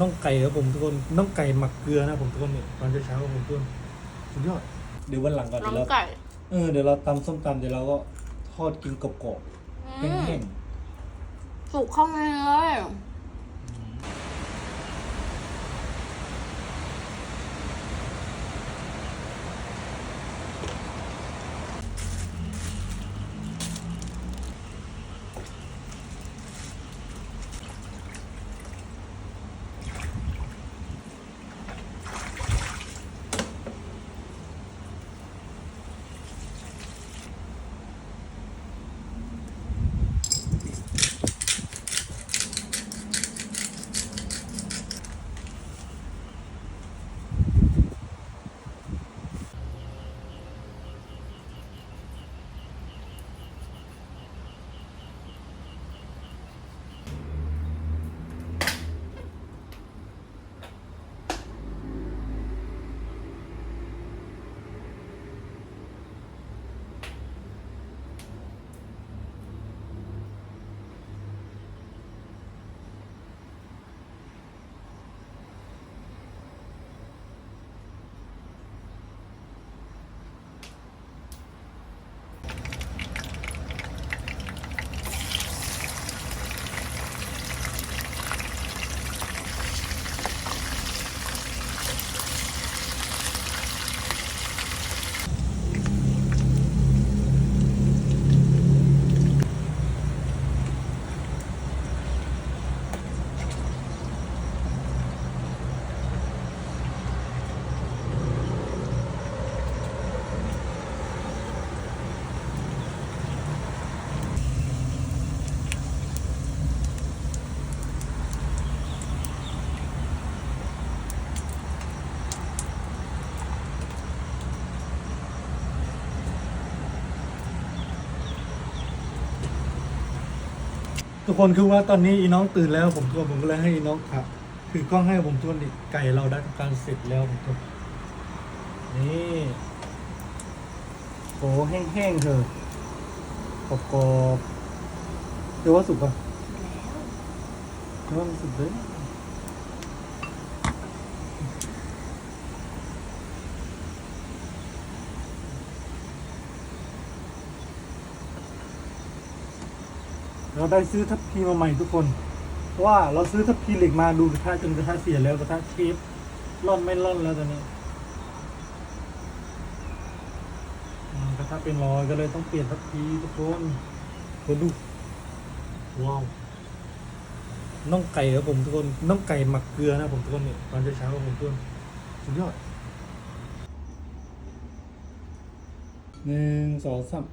น่องไก่ครับผมทุกคนน่องไก่หมักเกลือนะผมทุกคนเนี่ยตอนเช้าๆครับผมทุกคนสุดยอดเดี๋ยววันหลังก่อนน้เดี๋อยวงเราไก่เออเดี๋ยวเราตำส้มตำเดี๋ยวเราก็ทอดกินกรอบอืๆมแห้งสุกข้างในเลย ทุกคนคือว่าตอนนี้อีน้องตื่นแล้วผมทวนผมก็เลยให้อีน้องขับถือกล้องให้ผมทุกคนดิไก่เราได้ทำการเสร็จแล้วผมทวนนี่โอ้แห้งๆเถอะกรอบๆเดี๋ยวว่าสุกป่ะเดี๋ยวว่ามันสุกเลย เราได้ซื้อทัพพีมาใหม่ทุกคน เพราะว่าเราซื้อทัพพีเหล็กมาดูกระทะจนกระทะเสียแล้วกระทะเชฟร่อนไม่ร่อนแล้วตอนนี้กระทะเป็นรอยก็เลยต้องเปลี่ยนทัพพีทุกคนคนดูว้าวน่องไก่ครับผมทุกคนน่องไก่หมักเกลือนะผมทุกคนเนี่ยตอนเช้าๆครับผมทุกคนสุดยอดหนึ่งสองสาม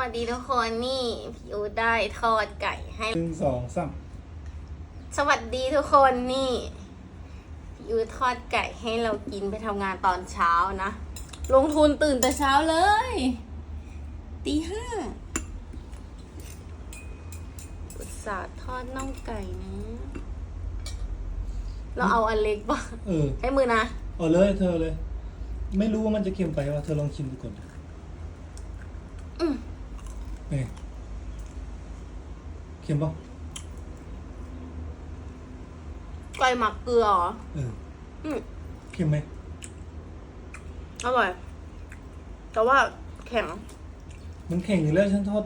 วัสดีทุกคนนี่พี่อูดได้ทอดไก่ให้หนึ่งสองสามสวัสดีทุกคนนี่พี่อูดทอดไก่ให้เรากินไปทำงานตอนเช้านะ ลงทุนตื่นแต่เช้าเลยตีห้าอุตส่าห์ทอดน่องไก่นะ เราเอาอันเล็กป่ะเออให้มือนะเอาเลยเธอเลย ไม่รู้ว่ามันจะเค็มไปว่าเธอลองชิมดูก่อนอืม นี่เค็มป่ะไก่หมักเกลือเหรอเอออืมเค็มไหมอร่อย แต่ว่าแข็ง มันแข็งอยู่แล้วฉันทอด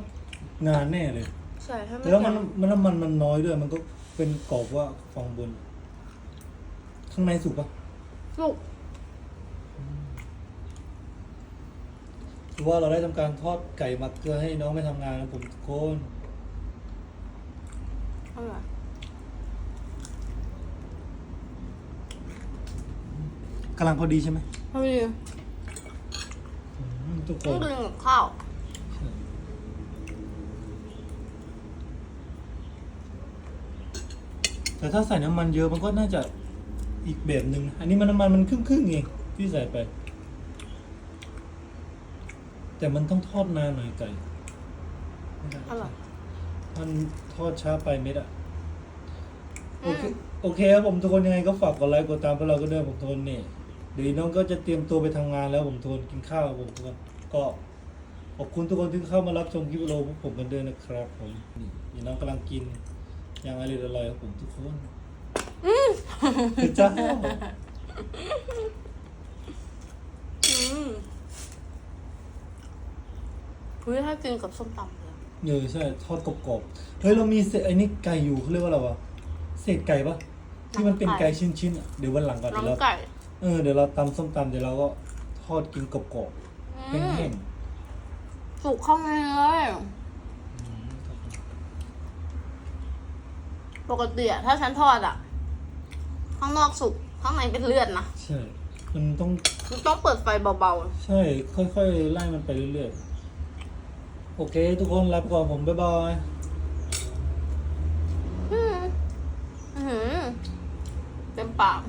งานแน่เลย ใช่ถ้าไม่แล้วมัแข็นงมันน้ำมันมันน้อยด้วย มันก็เป็นกรอบว่าฟองบน ข้างในสุกปะสุก ถือว่าเราได้ทำการทอดไก่หมักเกลือให้น้องไปทำงานนะผมทุกคนอร่อยกำลังพอดีใช่ไหมพอดีอืมทุกคต้องนกินกับข้าวแต่ถ้าใส่น้ำมันเยอะมันก็น่าจะอีกแบบหนึ่งนะอันนี้มันน้ำมันมันครึ่งครึ่งๆเองที่ใส่ไป แต่มันต้องทอดนานหน่อยไก่ไม่ได้อร่อย มันทอดช้าไปไม่ได้โอเคโอเคครับผมทุกคนยังไงก็ฝากกดไลค์กดตามพวกเราก็ด้วยผมทุกคนนี่เดี๋ยวน้องก็จะเตรียมตัวไปทำงานแล้วผมทุกคนกินข้าวครับผมทุกคนก็ขอบคุณทุกคนที่เข้ามารับชมคลิปวิดีโอพวกผมกันด้วยนะครับผมนี่เดี๋ยวน้องกำลังกินอย่างอร่อยๆครับผมทุกคนอคือเจ้า อืม เฮ้ยถ้ากินกับส้มตำเลยเออใช่ทอดกรอบๆเฮ้ยเรามีเศษไอ้นี่ไก่อยู่เขาเรียกว่าอะไรวะเศษไก่ปะที่มันเป็นไก่ชิ้นๆอะเดี๋ยววันหลังก่อนน้อเดี๋ยวเรางไก่เออเดี๋ยวเราตำส้มตำเดี๋ยวเราก็ทอดกินกรอบอืๆแห้มงสุกข้างในเลยปกติอะถ้าฉันทอดอะข้างนอกสุกข้างในเป็นเลือดนะใช่มันต้องมันต้องเปิดไฟเบาใช่ค่อยๆไล่มันไปเรื่อยๆ โอเค ทุกคนรับก่อนผมบ๊ายบายอืมอืมเต็มปาก